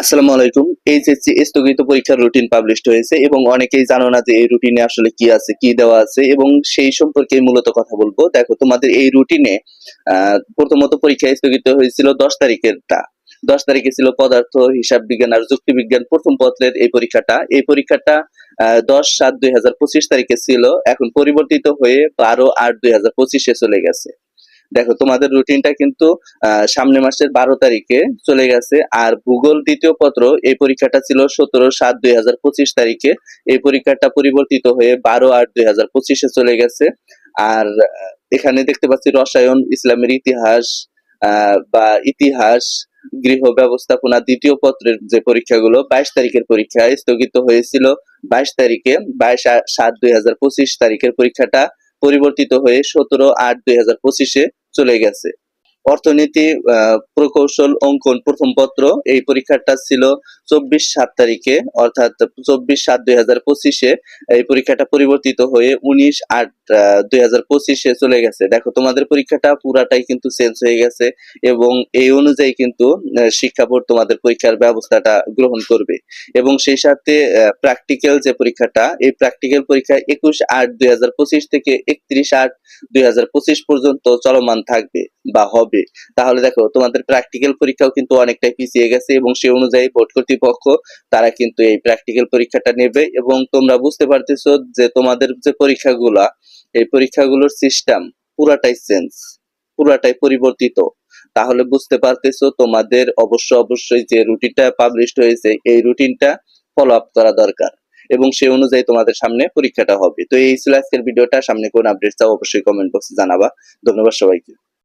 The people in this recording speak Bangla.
আসসালামু আলাইকুম। এইচএসসি স্থগিত পরীক্ষার রুটিন পাবলিশড হয়েছে এবং অনেকেই জানো না যে এই রুটিনে আসলে কি আছে, কি দেওয়া আছে এবং সেই সম্পর্কে মূলত কথা বলব। দেখো, তোমাদের এই রুটিনে প্রথমত পরীক্ষা স্থগিত হয়েছিল দশ তারিখেরটা। দশ তারিখে ছিল পদার্থ, হিসাব বিজ্ঞান আর যুক্তি বিজ্ঞান প্রথম পত্রের এই পরীক্ষাটা। এই পরীক্ষাটা দশ সাত দুই হাজার পঁচিশ তারিখে ছিল। এখন পরিবর্তিত হয়ে বারো আট দুই হাজার পঁচিশে চলে গেছে। দেখো তোমাদের রুটিনটা কিন্তু আহ, সামনের মাসের বারো তারিখে চলে গেছে। আর ভূগোল দ্বিতীয় পত্র এই পরীক্ষাটা ছিল সতেরো সাত দুই হাজার পঁচিশ তারিখে। এই পরীক্ষাটা পরিবর্তিত হয়ে বারো আট দুই হাজার পঁচিশে চলে গেছে। আর এখানে দেখতে পাচ্ছি রসায়ন ইসলামের ইতিহাস বা ইতিহাস গৃহ ব্যবস্থাপনা দ্বিতীয় পত্রের যে পরীক্ষাগুলো বাইশ তারিখের পরীক্ষা স্থগিত হয়েছিল। বাইশ তারিখে বাইশ সাত দুই হাজার পঁচিশ তারিখের পরীক্ষাটা পরিবর্তিত হয়ে সতেরো আট দুই হাজার পঁচিশে চলে গেছে। অর্থনীতি প্রকৌশল, অঙ্কন প্রথম পত্র, এই পরীক্ষাটা ছিল চব্বিশ সাত তারিখে, অর্থাৎ চব্বিশ সাত দুই হাজার পঁচিশে। এই পরীক্ষাটা পরিবর্তিত হয়ে উনিশ আট দুই হাজার পঁচিশে চলে গেছে। দেখো, তোমাদের পরীক্ষাটা পুরাটাই কিন্তু চেঞ্জ হয়ে গেছে এবং এই অনুযায়ী কিন্তু শিক্ষা বোর্ড তোমাদের পরীক্ষার ব্যবস্থাটা গ্রহণ করবে। এবং সেই সাথে প্র্যাকটিক্যাল যে পরীক্ষাটা, এই প্র্যাকটিক্যাল পরীক্ষা একুশ আট দুই হাজার পঁচিশ থেকে একত্রিশ আট দুই হাজার পঁচিশ পর্যন্ত চলমান থাকবে বা হবে। তাহলে দেখো, তোমাদের প্র্যাকটিক্যাল পরীক্ষাও কিন্তু অনেকটাই পিছিয়ে গেছে এবং সেই অনুযায়ী বোর্ড কর্তৃপক্ষ, তারা কিন্তু এই প্র্যাকটিক্যাল পরীক্ষাটা নেবে এবং তোমরা বুঝতে পারতেছো যে তোমাদের যে পরীক্ষাগুলা, এই পরীক্ষাগুলোর সিস্টেম পুরাটাই চেঞ্জ পুরাটাই পরিবর্তিত। তাহলে বুঝতে পারতেছো তোমাদের অবশ্য অবশ্যই যে রুটিনটা পাবলিশড হয়েছে, এই রুটিনটা ফলো আপ করা দরকার এবং সেই অনুযায়ী তোমাদের সামনে পরীক্ষাটা হবে। তো এই ছিল আজকের ভিডিওটা, সামনে কোন আপডেট চাও অবশ্যই কমেন্ট বক্সে জানাবা। ধন্যবাদ সবাইকে।